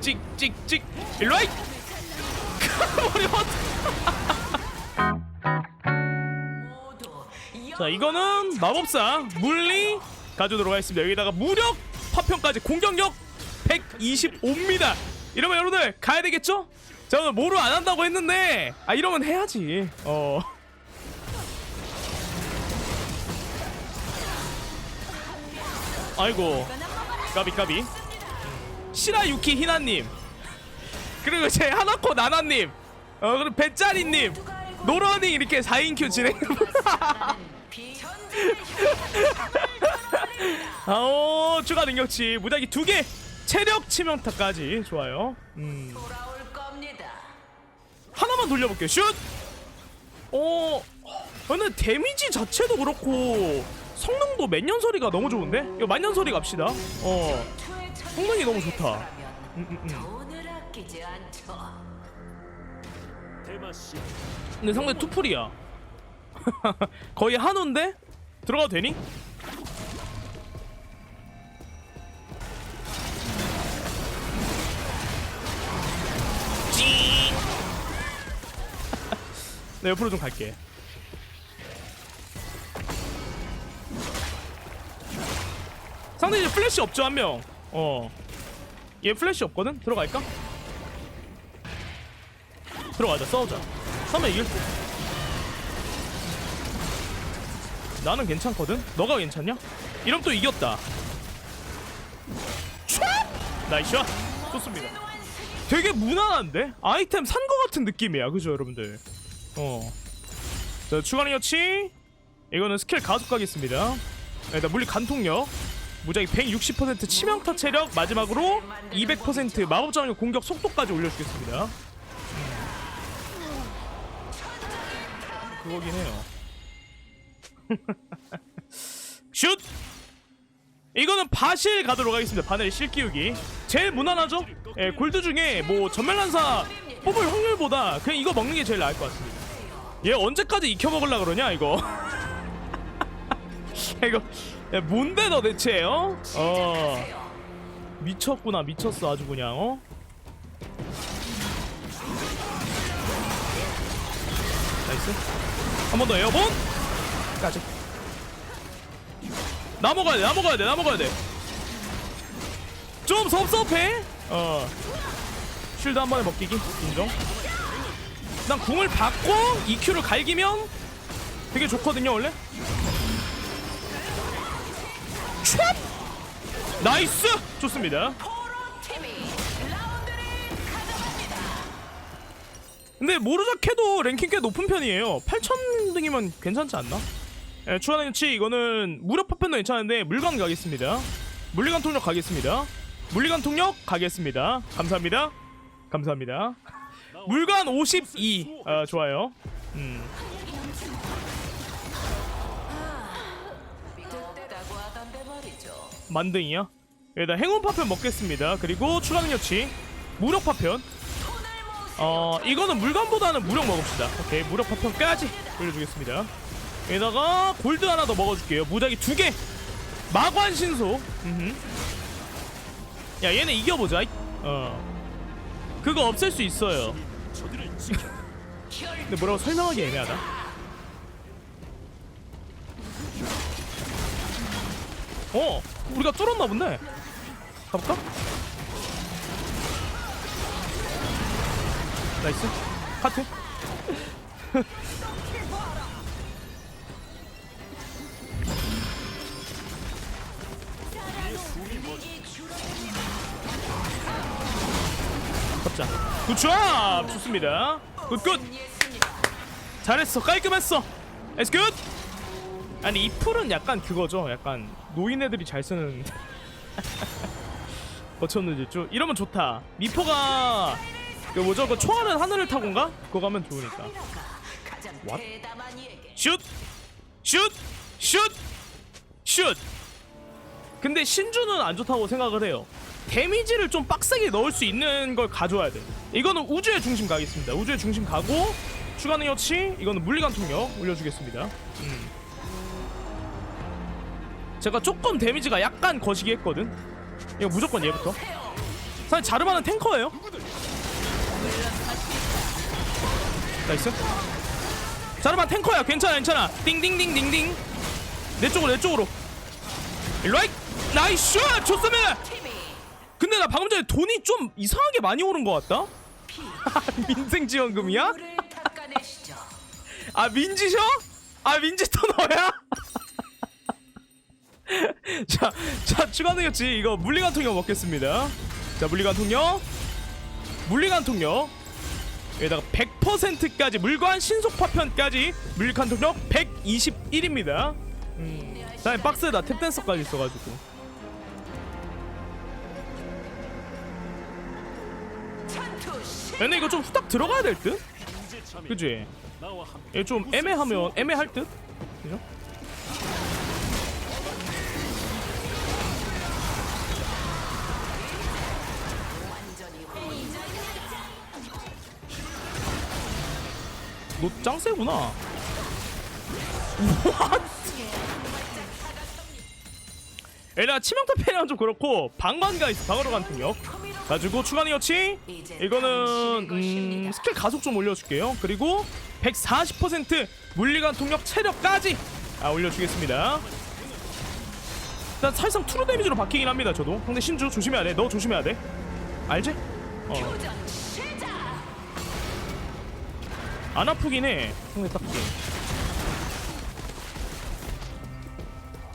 찍찍찍찍 일로 와 이! 머리 헛. 자 이거는 마법사 물리 가져오도록 하겠습니다. 여기다가 무력 파편까지 공격력 125입니다. 이러면 여러분들 가야 되겠죠? 자 오늘 뭐로 안 한다고 했는데. 아 이러면 해야지. 어. 아이고. 까비 까비 시라유키 히나님. 그리고 제 하나코 나나님. 어 그리고 배짜리님. 노런이 이렇게 4인 큐 진행 아오 추가 능력치. 무작위 두개. 체력 치명타까지. 좋아요. 음. 하나만 돌려볼게요. 슛! 어... 근데 데미지 자체도 그렇고 성능도 만년소리가 너무 좋은데? 이거 만년소리 갑시다. 어 성능이 너무 좋다 음, 음, 음. 돈을 아끼지 않죠. 근데 상대 투풀이야 거의 한우인데? 들어가도 되니? 찡! 내 옆으로 좀 갈게 상대 이제 플래시 없죠 한 명 어 얘 플래시 없거든? 들어갈까? 들어가자 싸우자 싸우면 이길 듯 나는 괜찮거든? 너가 괜찮냐? 이러면 또 이겼다 촤! 나이스 샷! 좋습니다 되게 무난한데? 아이템 산 거 같은 느낌이야 그죠 여러분들 어. 자 추가 능력치 이거는 스킬 가속 가겠습니다 일단 물리 간통력 무작위 160% 치명타 체력 마지막으로 200% 마법 장력 공격 속도까지 올려주겠습니다 그거긴 해요. 슛! 이거는 바실 가도록 하겠습니다. 바늘 실기우기. 제일 무난하죠? 예, 골드 중에 뭐 전멸난사 뽑을 확률보다 그냥 이거 먹는 게 제일 나을 것 같습니다. 얘 언제까지 익혀 먹으려 그러냐 이거? 이거 야, 뭔데 너 대체 어? 어. 미쳤구나 미쳤어 아주 그냥 어? 나이스. 한 번 더 에어본? 까지. 나 먹어야 돼나 먹어야 돼나 먹어야 돼좀 섭섭해? 어. 쉴드 한 번에 먹기기 인정. 난 궁을 받고 EQ를 갈기면 되게 좋거든요 원래 나이스! 좋습니다. 근데 모르자케도 랭킹 꽤 높은 편이에요. 8000등이면 괜찮지 않나? 예, 추가 능치 이거는 무력 파편도 괜찮은데 물관 가겠습니다. 물리관 통력 가겠습니다. 물리관 통력 가겠습니다. 감사합니다. 감사합니다. 물관 52 아, 좋아요. 음. 만등이요? 여기다 행운 파편 먹겠습니다. 그리고 추가 능력치 무력 파편. 어 이거는 물건보다는 무력 먹읍시다. 오케이 무력 파편까지 올려주겠습니다. 여기다가 골드 하나 더 먹어줄게요. 무작위 두 개. 마관 신소. 야 얘네 이겨보자. 이- 어. 그거 없앨 수 있어요. 근데 뭐라고 설명하기 애매하다 어 우리가 뚫었나 본데? 가볼까? 나이스. 하트. 잡자. 굿잡 좋습니다. 굿굿. 잘했어. 깔끔했어. 에스 굿 아니 이 풀은 약간 그거죠 약간 노인애들이 잘 쓰는 거쳤는지 좀 이러면 좋다 미포가 그 뭐죠 그 초하는 하늘을 타고인가 그거 가면 좋으니까 얘기. 슛! 슛! 슛! 슛! 근데 신주는 안 좋다고 생각을 해요. 데미지를 좀 빡세게 넣을 수 있는 걸 가져와야 돼. 이거는 우주의 중심 가겠습니다. 우주의 중심 가고 추가 능력치 이거는 물리관 통력 올려주겠습니다. 음. 제가 조금 데미지가 약간 거시기 했거든. 이거 무조건 얘부터. 사실 자르바는 탱커예요. 나이스. 자르바 탱커야. 괜찮아, 괜찮아. 띵띵띵띵띵. 내 쪽으로, 내 쪽으로. 일로 와이. 나이스. 좋습니다. 팀이 근데 나 방금 전에 돈이 좀 이상하게 많이 오른 것 같다. 민생 지원금이야? 물을 닦아내시죠. 아 민지셔? 아 민지 또 너야? 자, 자 추가 능력치 이거 물리관 통역 먹겠습니다. 자 물리관 통역, 물리관 통역. 여기다가 100%까지 물관 신속 파편까지 물리관 통역 121입니다. 음, 다음에 박스에다 탭댄서까지 있어가지고. 근데 이거 좀 후딱 들어가야 될 듯? 그지? 이거 좀 애매하면 애매할 듯? 그죠? 너 짱 세구나. 에라 치명타 패는 좀 그렇고 방관가 있어 방어로 간 통역 가지고 추가 능력치. 이거는 음, 스킬 가속 좀 올려줄게요. 그리고 140% 물리관 통역 체력까지. 아 올려주겠습니다. 일단 사실상 투루 데미지로 바뀌긴 합니다 저도. 근데 신주 조심해야 돼너 조심해야 돼. 알지? 어. 안 아프긴 해. 상대 딱 보기.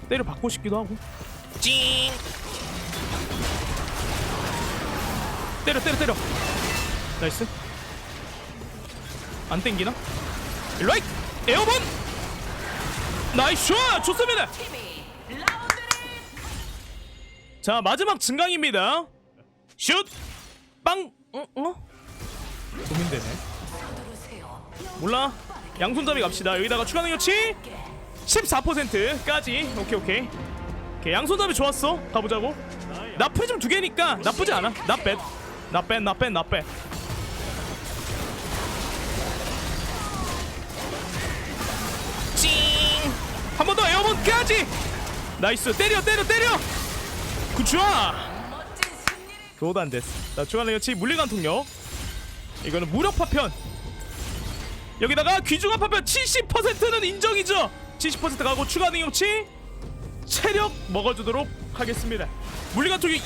때려 받고 싶기도 하고. 찡. 때려 때려 때려. 나이스. 안 땡기나? 일로이 에어본. 나이스 샷! 좋습니다. 자 마지막 증강입니다. 슛. 빵. 어? 어? 고민되네. 몰라? 양손잡이 갑시다. 여기다가 추가 능력치? 14%까지. 오케이 오케이. 오케이 양손잡이 좋았어. 가보자고. 나프좀 두 개니까 나쁘지 않아. 나빼 나빼 나빼 나빼 찡한 번 더 에어본까지. 나이스. 때려 때려 때려. 승리를 그거도 안 됐어. 자 추가 능력치. 물리관 통력. 이거는 무력 파편 여기다가 귀중한 파편 70%는 인정이죠 70% 가고 추가 능력치 체력 먹어주도록 하겠습니다 물리관 통력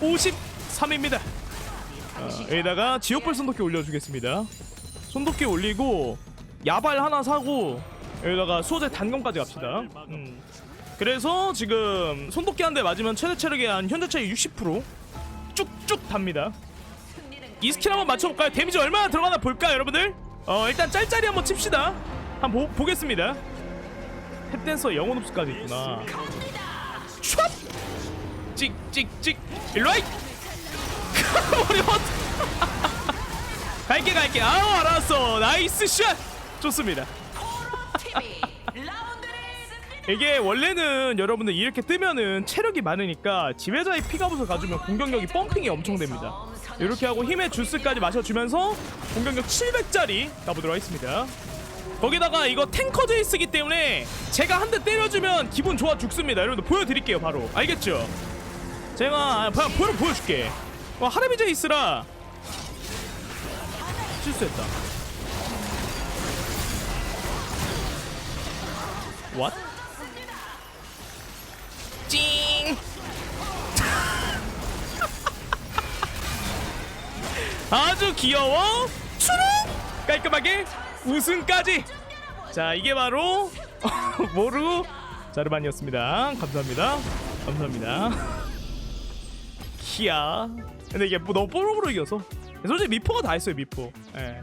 253입니다 여기다가 지옥불 손도끼 올려주겠습니다 손도끼 올리고 야발 하나 사고 여기다가 소재 단검까지 갑시다 음. 그래서 지금 손도끼 한 대 맞으면 최대 체력의 한 현재 체력 60% 쭉쭉 답니다 이 스킬 한번 맞춰볼까요? 데미지 얼마나 들어가나 볼까요 여러분들? 어 일단 짤짤이 한번 칩시다. 한번 보, 보겠습니다. 탭댄서 영혼 흡수까지 있구나. 촤! 찍찍찍. 일로와이! 머리 헛! 갈게 갈게. 아우 알았어. 나이스 샷! 좋습니다. 이게 원래는 여러분들 이렇게 뜨면은 체력이 많으니까 지배자의 피가부터 가주면 공격력이 펌핑이 엄청 됩니다. 이렇게 하고 힘의 주스까지 마셔주면서 공격력 700짜리 가보도록 하겠습니다. 거기다가 이거 탱커 제이스기 때문에 제가 한 대 때려주면 기분 좋아 죽습니다. 여러분들 보여드릴게요 바로 알겠죠? 제가 그냥 보여 보여줄게. 어, 하레비 제이스라 실수했다. What? 찡! 아주 귀여워! 추루! 깔끔하게 우승까지! 자, 이게 바로 모루 자르반이었습니다. 감사합니다. 감사합니다. 키야. 근데 이게 뭐 너무 뽀록으로 이겨서. 솔직히 미포가 다 했어요, 미포. 예.